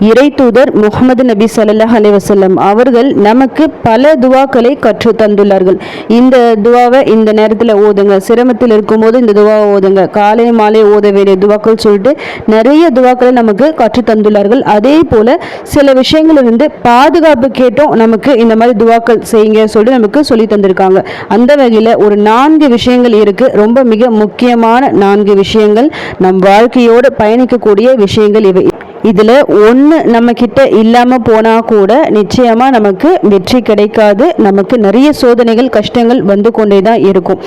இறை தூதர் முகமது நபி சல்லாஹ் அலைவசல்லம் அவர்கள் நமக்கு பல துவாக்களை கற்று தந்துள்ளார்கள். இந்த துவாவை இந்த நேரத்தில் ஓதுங்க. சிரமத்தில் இருக்கும்போது இந்த துவாவை ஓதுங்க. காலை மாலை ஓத வேண்டிய துவாக்கள் சொல்லிட்டு நிறைய துவாக்களை நமக்கு கற்று தந்துள்ளார்கள். அதே போல சில விஷயங்கள் இருந்து பாதுகாப்பு கேட்டும் நமக்கு இந்த மாதிரி துவாக்கள் செய்யுங்க சொல்லிட்டு நமக்கு சொல்லி தந்திருக்காங்க. அந்த வகையில் ஒரு நான்கு விஷயங்கள் இருக்கு. ரொம்ப மிக முக்கியமான நான்கு விஷயங்கள். நம் வாழ்க்கையோடு பயணிக்கக்கூடிய விஷயங்கள் இவை. இதில் ஒன்று நம்மக்கிட்ட இல்லாமல் போனால் கூட நிச்சயமாக நமக்கு வெற்றி கிடைக்காது. நமக்கு நிறைய சோதனைகள் கஷ்டங்கள் வந்து கொண்டே தான் இருக்கும்.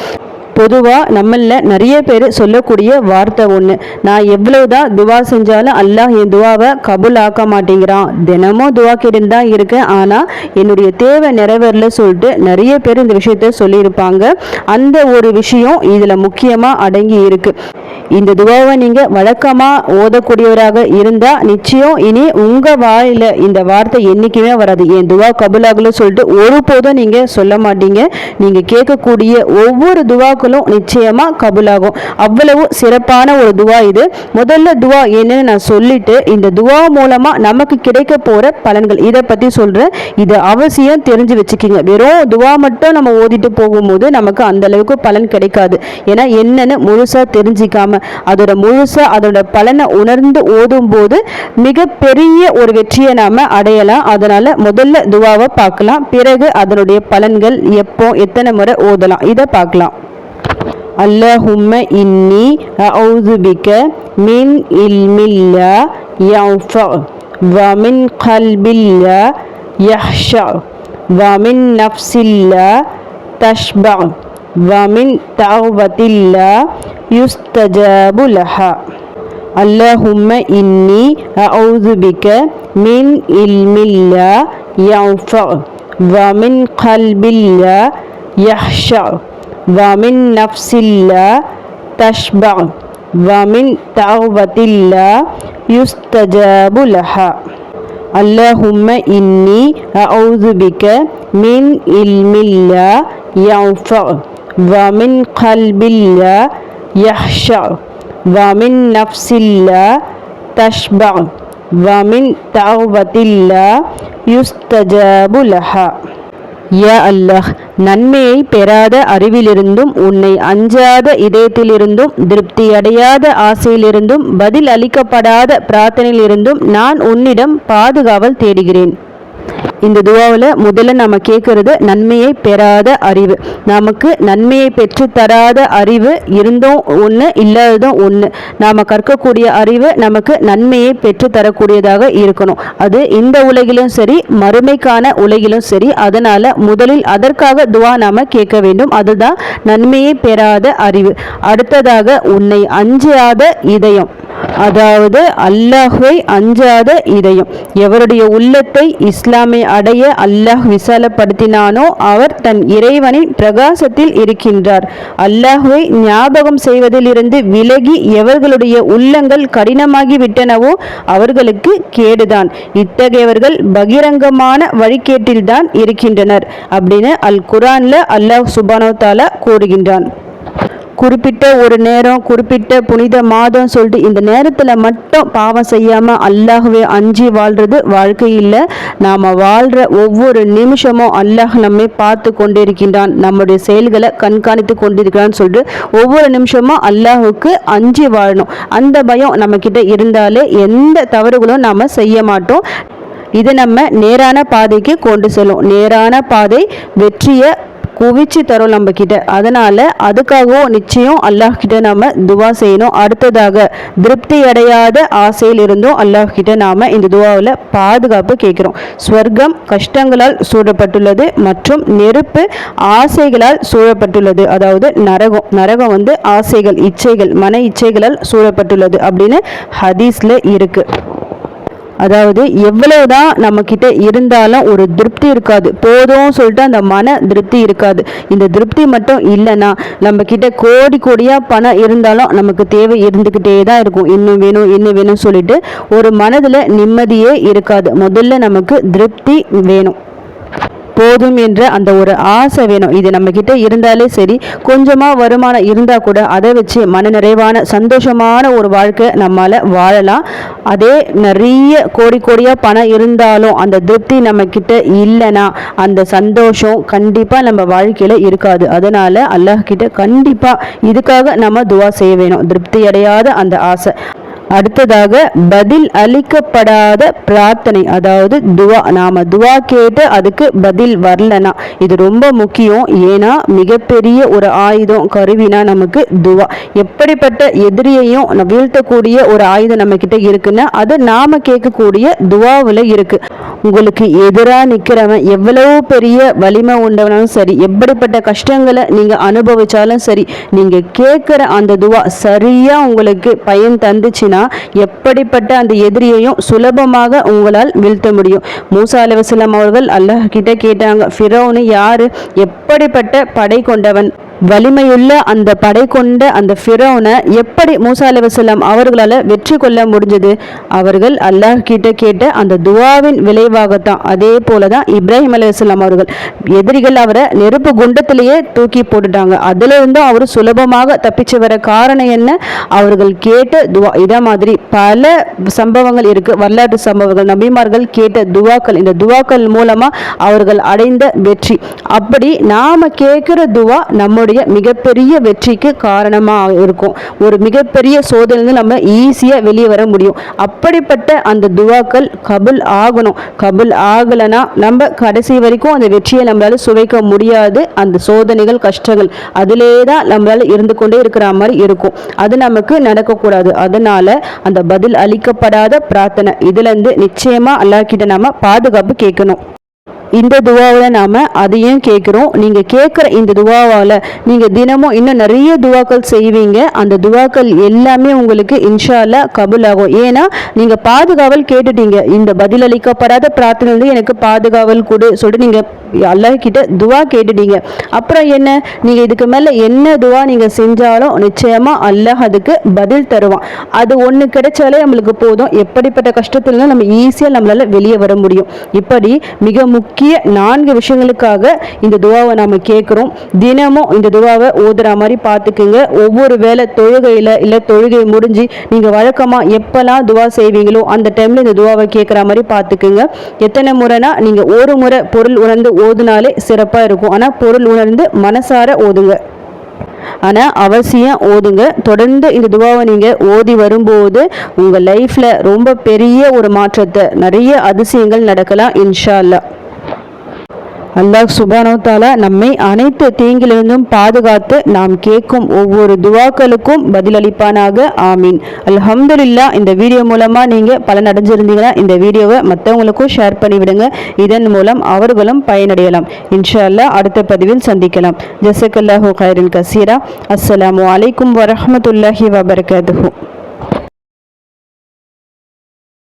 பொதுவாக நம்மளில் நிறைய பேர் சொல்லக்கூடிய வார்த்தை ஒன்று நான் எவ்வளோ தான் துவா செஞ்சாலும் அல்லாஹ் என் துவாவை கபுல் ஆக்க மாட்டேங்கிறான். தினமும் துவா கேட்டுன்னு தான் இருக்கேன். ஆனால் என்னுடைய தேவை நிறைவேறல சொல்லிட்டு நிறைய பேர் இந்த விஷயத்த சொல்லியிருப்பாங்க. அந்த ஒரு விஷயம் இதில் முக்கியமாக அடங்கி இருக்குது இந்த துவாவை நீங்கள் வழக்கமாக ஓதக்கூடியவராக இருந்தால் நிச்சயம் இனி உங்கள் வாயில இந்த வார்த்தை என்றைக்குமே வராது. என் துவா கபுலாகல சொல்லிட்டு ஒருபோதும் நீங்கள் சொல்ல மாட்டீங்க. நீங்கள் கேட்கக்கூடிய ஒவ்வொரு துவாக்களும் நிச்சயமாக கபுலாகும். அவ்வளவு சிறப்பான ஒரு துவா இது. முதல்ல துவா என்னன்னு நான் சொல்லிட்டு இந்த துவா மூலமாக நமக்கு கிடைக்க போகிற பலன்கள். இதை பற்றி சொல்கிறேன் இது அவசியம் தெரிஞ்சு வச்சுக்கிங்க. வெறும் துவா மட்டும் நம்ம ஓதிட்டு போகும்போது நமக்கு அந்தளவுக்கு பலன் கிடைக்காது. ஏன்னா என்னன்னு முழுசாக தெரிஞ்சிக்காம அதோட முழுசா அதோட பலனை உணர்ந்து ஓதும் போது மிக பெரிய ஒரு வெற்றியை நாம அடையலாம் அதனால முதல்ல துவாவை பார்க்கலாம் பிறகு அதனுடைய பலன்கள் எப்போ எத்தனை முறை ஓதலாம் இதை பார்க்கலாம் اللهم إني أعوذ بك من علم لا ينفع ومن قلب لا يخشع ومن نفس لا تشبع ومن دعوة لا يستجاب لها. اللهم إني أعوذ بك من علم لا ينفع ومن قلب لا يخشع ومن نفس لا تشبع ومن دعوة لا يستجاب لها. اللهم إني أعوذ بك من علم لا ينفع ومن قلب لا யஹ்ஷா வமின் நஃப்சில்லா தஷ்பா வமின் தௌவத்தில்லா யுஸ்தஜபுலஹா யா அல்லாஹ் நன்மையை பெறாத அறிவிலிருந்தும் உன்னை அஞ்சாத இதயத்திலிருந்தும் திருப்தியடையாத ஆசையிலிருந்தும் பதில் அளிக்கப்படாத பிரார்த்தனையிலிருந்தும் நான் உன்னிடம் பாதுகாவல் தேடுகிறேன். இந்த துவாவில் முதல்ல நம்ம கேட்குறது நன்மையை பெறாத அறிவு. நமக்கு நன்மையை பெற்று தராத அறிவு இருந்தும் ஒன்று இல்லாததும் ஒன்று நாம் கற்கக்கூடிய அறிவு நமக்கு நன்மையை பெற்று தரக்கூடியதாக இருக்கணும். அது இந்த உலகிலும் சரி மறுமைக்கான உலகிலும் சரி அதனால் முதலில் அதற்காக துவா நாம் கேட்க வேண்டும். அதுதான் நன்மையை பெறாத அறிவு. அடுத்ததாக உன்னை அஞ்சாத இதயம். அதாவது அல்லாஹை அஞ்சாத இதயம். எவருடைய உள்ளத்தை இஸ்லாமிய அடைய அல்லாஹ் விசாலப்படுத்தினானோ அவர் தன் இறைவனின் பிரகாசத்தில் இருக்கின்றார். அல்லாஹுவை ஞாபகம் செய்வதிலிருந்து விலகி எவர்களுடைய உள்ளங்கள் கடினமாகி விட்டனவோ அவர்களுக்கு கேடுதான். இத்தகையவர்கள் பகிரங்கமான வழிகேட்டில்தான் இருக்கின்றனர் அப்படின்னு அல் குரான்ல அல்லாஹ் சுபானோ தாலா கூறுகின்றான். குறிப்பிட்ட ஒரு நேரம் குறிப்பிட்ட புனித மாதம் சொல்லிட்டு இந்த நேரத்தில் மட்டும் பாவம் செய்யாமல் அல்லாஹ்வே அஞ்சி வாழ்கிறது வாழ்க்கை இல்லை நாம் வாழ்கிற ஒவ்வொரு நிமிஷமும் அல்லாஹ் நம்மை பார்த்து கொண்டிருக்கின்றான் நம்முடைய செயல்களை கண்காணித்து கொண்டிருக்கிறான்னு சொல்லிட்டு ஒவ்வொரு நிமிஷமும் அல்லாஹுக்கு அஞ்சி வாழணும். அந்த பயம் நம்மக்கிட்ட இருந்தாலே எந்த தவறுகளும் நாம் செய்ய மாட்டோம். இது நம்ம நேரான பாதைக்கு கொண்டு செல்லும். நேரான பாதை வெற்றியை குவிச்சு தரும் நம்ம கிட்ட அதனால அதுக்காகவும் நிச்சயம் அல்லாஹ் கிட்ட நாம துவா செய்யணும். அடுத்ததாக திருப்தி அடையாத ஆசையில் இருந்தும் அல்லாஹ் கிட்ட நாம இந்த துவாவில் பாதுகாப்பு கேட்கிறோம். ஸ்வர்க்கம் கஷ்டங்களால் சூழப்பட்டுள்ளது மற்றும் நெருப்பு ஆசைகளால் சூழப்பட்டுள்ளது. அதாவது நரகம் நரகம் வந்து ஆசைகள் இச்சைகள் மன இச்சைகளால் சூழப்பட்டுள்ளது அப்படின்னு ஹதீஸ்ல இருக்கு. அதாவது எவ்வளவுதான் நம்ம கிட்ட இருந்தாலும் ஒரு திருப்தி இருக்காது. போதும் சொல்லிட்டு அந்த மன திருப்தி இருக்காது. இந்த திருப்தி மட்டும் இல்லைன்னா நம்ம கிட்ட கோடி கோடியா பணம் இருந்தாலும் நமக்கு தேவை இருந்துக்கிட்டே தான் இருக்கும். இன்னும் வேணும் இன்னும் வேணும் சொல்லிட்டு ஒரு மனதில் நிம்மதியே இருக்காது. முதல்ல நமக்கு திருப்தி வேணும். போதும் என்ற அந்த ஒரு ஆசை வேணும். இது நம்ம கிட்ட இருந்தாலே சரி கொஞ்சமாக வருமானம் இருந்தால் கூட அதை வச்சு மன நிறைவான சந்தோஷமான ஒரு வாழ்க்கை நம்மளால் வாழலாம். அதே நிறைய கோடி கோடியாக பணம் இருந்தாலும் அந்த திருப்தி நம்ம கிட்ட இல்லைன்னா அந்த சந்தோஷம் கண்டிப்பாக நம்ம வாழ்க்கையில் இருக்காது. அதனால் அல்லாஹ் கிட்ட கண்டிப்பாக இதுக்காக நம்ம துவா செய்ய வேணும். திருப்தி அடையாத அந்த ஆசை. அடுத்ததாக பதில் அளிக்கப்படாத பிரார்த்தனை அதாவது துவா நாம துவா கேட்டு அதுக்கு பதில் வரலனா இது ரொம்ப முக்கியம். ஏன்னா மிகப்பெரிய ஒரு ஆயுதம் கருவினா நமக்கு துவா. எப்படிப்பட்ட எதிரியையும் வீழ்த்தக்கூடிய ஒரு ஆயுதம் நம்ம கிட்ட இருக்குன்னா அது நாம கேட்கக்கூடிய துவாவில் இருக்கு. உங்களுக்கு எதிராக நிற்கிறவன் எவ்வளவு பெரிய வலிமை உண்டவனாலும் சரி எப்படிப்பட்ட கஷ்டங்களை நீங்கள் அனுபவிச்சாலும் சரி நீங்கள் கேட்குற அந்த துவா சரியாக உங்களுக்கு பயன் தந்துச்சுன்னா எப்படிப்பட்ட அந்த எதிரியையும் சுலபமாக உங்களால் வீழ்த்த முடியும். மூசா அலுவலாம் அவர்கள் அல்லாஹ் கிட்ட கேட்டாங்க ஃபிரோனு யாரு? எப்படிப்பட்ட படை கொண்டவன்? வலிமையுள்ள அந்த படை கொண்ட அந்த ஃபிரோனை எப்படி மூசா அலுவலாம் அவர்களால் வெற்றி கொள்ள முடிஞ்சது? அவர்கள் அல்லாஹ் கிட்ட கேட்ட அந்த துவாவின் விளைவாகத்தான். அதே போல தான் இப்ராஹிம் அலுவலாம் அவர்கள் எதிரிகள் அவரை நெருப்பு குண்டத்திலேயே தூக்கி போட்டுட்டாங்க. அதுலேருந்தும் அவர் சுலபமாக தப்பிச்சு வர காரணம் என்ன? அவர்கள் கேட்ட துவா இதை மாதிரி பல சம்பவங்கள் இருக்கு. வரலாற்று சம்பவங்கள். நபிமார்கள் கேட்ட துவாக்கள் இந்த துவாக்கள் மூலமாக அவர்கள் அடைந்த வெற்றி. அப்படி நாம் கேட்குற துவா நம்முடைய நம்மளுடைய மிகப்பெரிய வெற்றிக்கு காரணமாக இருக்கும். ஒரு மிகப்பெரிய சோதனை நம்ம ஈஸியாக வெளியே வர முடியும். அப்படிப்பட்ட அந்த துவாக்கள் கபுல் ஆகணும். கபுல் ஆகலைன்னா நம்ம கடைசி வரைக்கும் அந்த வெற்றியை நம்மளால் சுவைக்க முடியாது. அந்த சோதனைகள் கஷ்டங்கள் அதிலே தான் நம்மளால் இருந்து கொண்டே இருக்கிற மாதிரி இருக்கும். அது நமக்கு நடக்கக்கூடாது. அதனால அந்த பதில் அளிக்கப்படாத பிரார்த்தனை. இதுலேருந்து நிச்சயமாக அல்லாக்கிட்ட நம்ம பாதுகாப்பு கேட்கணும். இந்த துவாவில் நாம் அதையும் கேட்குறோம் நீங்கள் கேட்குற இந்த துவாவால் நீங்கள் தினமும் இன்னும் நிறைய துவாக்கள் செய்வீங்க. அந்த துவாக்கள் எல்லாமே உங்களுக்கு இன்ஷால்லா கபுல் ஆகும் ஏன்னா நீங்கள் பாதுகாவல் கேட்டுட்டீங்க. இந்த பதிலளிக்கப்படாத பிரார்த்தனை வந்து எனக்கு பாதுகாவல் கொடு சொல்லிட்டு நீங்கள் அல்லாஹ் கிட்ட துவா கேட்டுட்டீங்க. அப்புறம் என்ன? நீங்கள் இதுக்கு மேலே என்ன துவா நீங்கள் செஞ்சாலும் நிச்சயமாக அல்லாஹ் அதுக்கு பதில் தருவான். அது ஒன்று கிடைச்சாலே நம்மளுக்கு போதும். எப்படிப்பட்ட கஷ்டத்துலலாம் நம்ம ஈஸியாக நம்மளால் வெளியே வர முடியும். இப்படி மிக முக்கிய முக்கிய நான்கு விஷயங்களுக்காக இந்த துவாவை நாம் கேட்குறோம். தினமும் இந்த துவாவை ஓதுற மாதிரி பார்த்துக்குங்க. ஒவ்வொரு வேலை தொழுகையில் இல்லை தொழுகை முடிஞ்சு நீங்கள் வழக்கமாக எப்போல்லாம் துவா செய்வீங்களோ அந்த டைமில் இந்த துவாவை கேட்குற மாதிரி பார்த்துக்குங்க. எத்தனை முறைனா நீங்கள் ஒரு முறை பொருள் உணர்ந்து ஓதுனாலே சிறப்பாக இருக்கும். ஆனால் பொருள் உணர்ந்து மனசார ஓதுங்க. ஆனால் அவசியம் ஓதுங்க. தொடர்ந்து இந்த துவாவை நீங்கள் ஓதி வரும்போது உங்கள் லைஃப்பில் ரொம்ப பெரிய ஒரு மாற்றத்தை நிறைய அதிசயங்கள் நடக்கலாம் இன்ஷா அல்லா அல்லாஹ் சுபானோ நம்மை அனைத்து தீங்கிலிருந்தும் பாதுகாத்து நாம் கேட்கும் ஒவ்வொரு துவாக்களுக்கும் பதிலளிப்பானாக. ஆமீன். அல்ஹம்துல்லா இந்த வீடியோ மூலமாக நீங்கள் பலன் அடைஞ்சிருந்தீங்கன்னா இந்த வீடியோவை மற்றவங்களுக்கும் ஷேர் பண்ணிவிடுங்க. இதன் மூலம் அவர்களும் பயனடையலாம். இன்ஷா அல்லா அடுத்த பதிவில் சந்திக்கலாம். ஜசக்கல்லாஹூ கைரின் கசீரா. அஸ்ஸலாமு அலைக்கும் வரமத்துல்லாஹி வபர்கதுஹூ